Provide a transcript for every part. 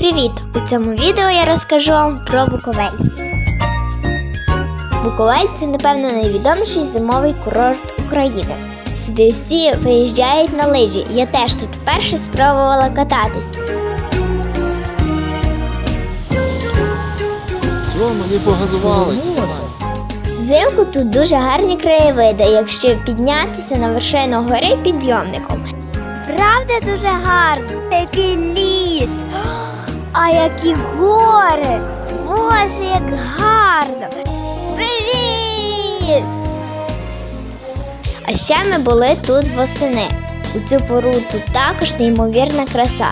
Привіт! У цьому відео я розкажу вам про Буковель. Буковель це, напевно, найвідоміший зимовий курорт України. Сюди всі виїжджають на лижі. Я теж тут вперше спробувала кататись. Що, мені погазували? Взимку тут дуже гарні краєвиди, якщо піднятися на вершину гори підйомником. Правда, дуже гарно. Який ліс, а які гори! Боже, як гарно! Привіт! А ще ми були тут восени. У цю пору тут також неймовірна краса.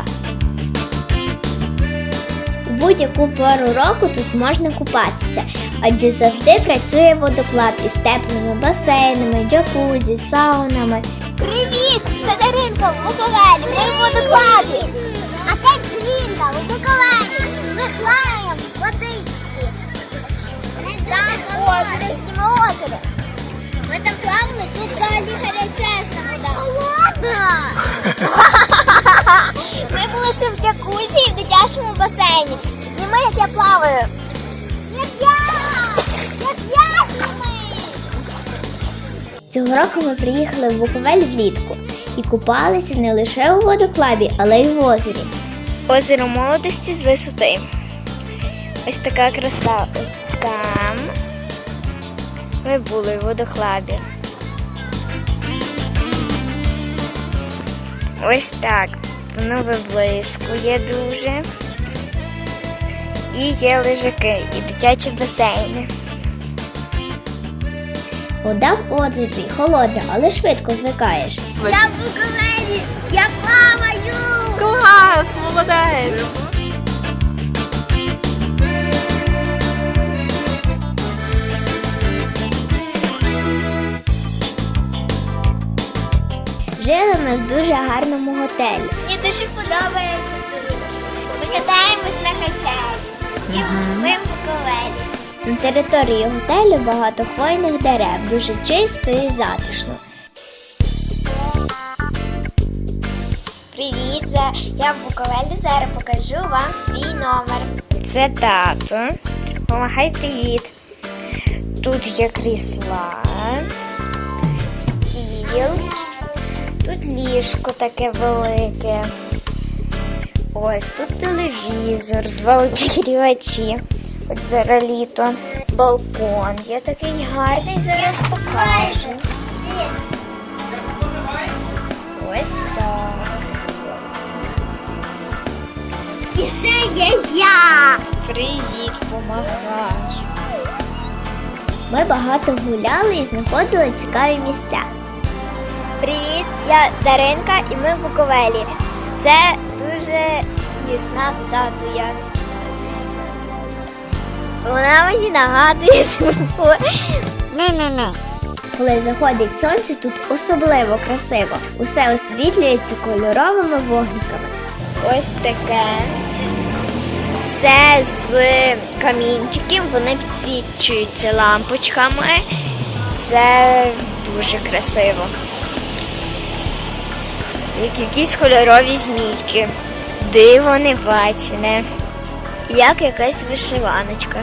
У будь-яку пору року тут можна купатися, адже завжди працює водоклад із теплими басейнами, джакузі, саунами. Привіт! Це Даринка в Буковелі, ми в водокладі. А Дзвінка в Буковелі. Ми плаваємо в. Там озеро, знімо озеро. Ми там плавали, тут взагалі гарячезна вода. Холодна! Ми були ще в джакузі в дитячому басейні. Зніми, як я плаваю. Як я! Як я зніми! Цього року ми приїхали в Буковель влітку і купалися не лише у водоклабі, але й в озері. Озеро молодості з висоти. Ось така краса. Ось там. Ми були в водоклабі. Ось так. Воно виблискує дуже. І є лежаки, і дитячі басейни. Вода в озері холодна, але швидко звикаєш. Я в Буковелі! Я плаваю! Клас, молодець! Жили ми в дуже гарному готелі. Мені дуже подобається тут. Ми катаємось на качелі. І ми в Буковелі. На території готелю багато хвойних дерев, дуже чисто і затишно. Привіт, я в Буковелі зараз покажу вам свій номер. Це тато. Помагай привіт. Тут є крісла, стіл. Тут ліжко таке велике. Ось тут телевізор, два обігрівачі. Ось зараз літо. Балкон. Я такий гарний, зараз покажу. Ось так. Є я. Привіт, помагаєш. Ми багато гуляли і знаходили цікаві місця. Привіт, я Даринка і ми в Буковелі. Це дуже смішна статуя. Вона мені нагадує. Не-не-не. Коли заходить сонце, тут особливо красиво. Усе освітлюється кольоровими вогниками. Ось таке. Це з камінчиків, вони підсвічуються лампочками. Це дуже красиво. Як якісь кольорові змійки. Диво не бачене. Як якась вишиваночка.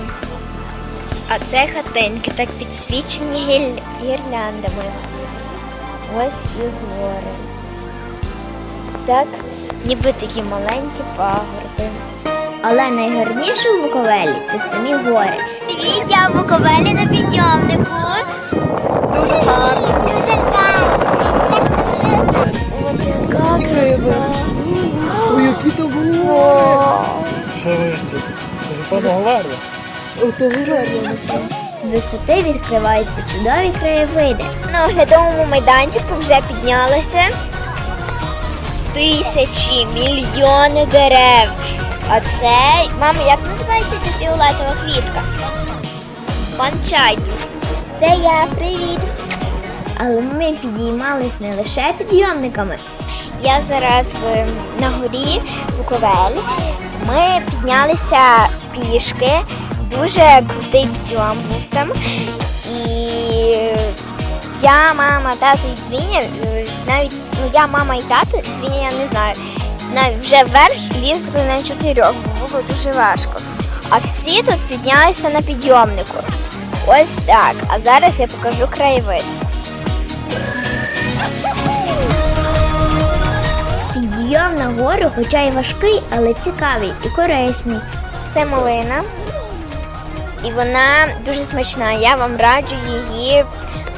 А це хатинки так підсвічені гірляндами. Ось і гори. Так, ніби такі маленькі пагорби. Але найгарніше в Буковелі це самі гори. Привіт, я в Буковелі на підйомнику. Дуже гарно. Дуже гарно. Яка краса. Ой, які то було! Що вище? Вже поговорили? Ото гарно. З висоти відкриваються чудові краєвиди. На оглядовому майданчику вже піднялося тисячі, мільйони дерев. А це, мама, як називається ця фіолетова квітка? Панчай. Це я, привіт. Але ми підіймались не лише підйомниками. Я зараз е, на горі Буковель. Ми піднялися пішки. Дуже крутий підйом був там. І я, мама, тато і дзвіня. е, Навіть ну я, мама і тато, дзвіня я не знаю. Вже вверх лізли на чотирьох, бо було дуже важко. А всі тут піднялися на підйомнику. Ось так. А зараз я покажу краєвид. Підйом на гору, хоча й важкий, але цікавий і корисний. Це малина. І вона дуже смачна. Я вам раджу її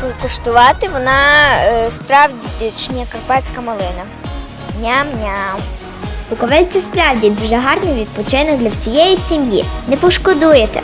покуштувати. Вона е, справді карпатська малина. Ням-ням. Буковель це справді дуже гарний відпочинок для всієї сім'ї. Не пошкодуєте.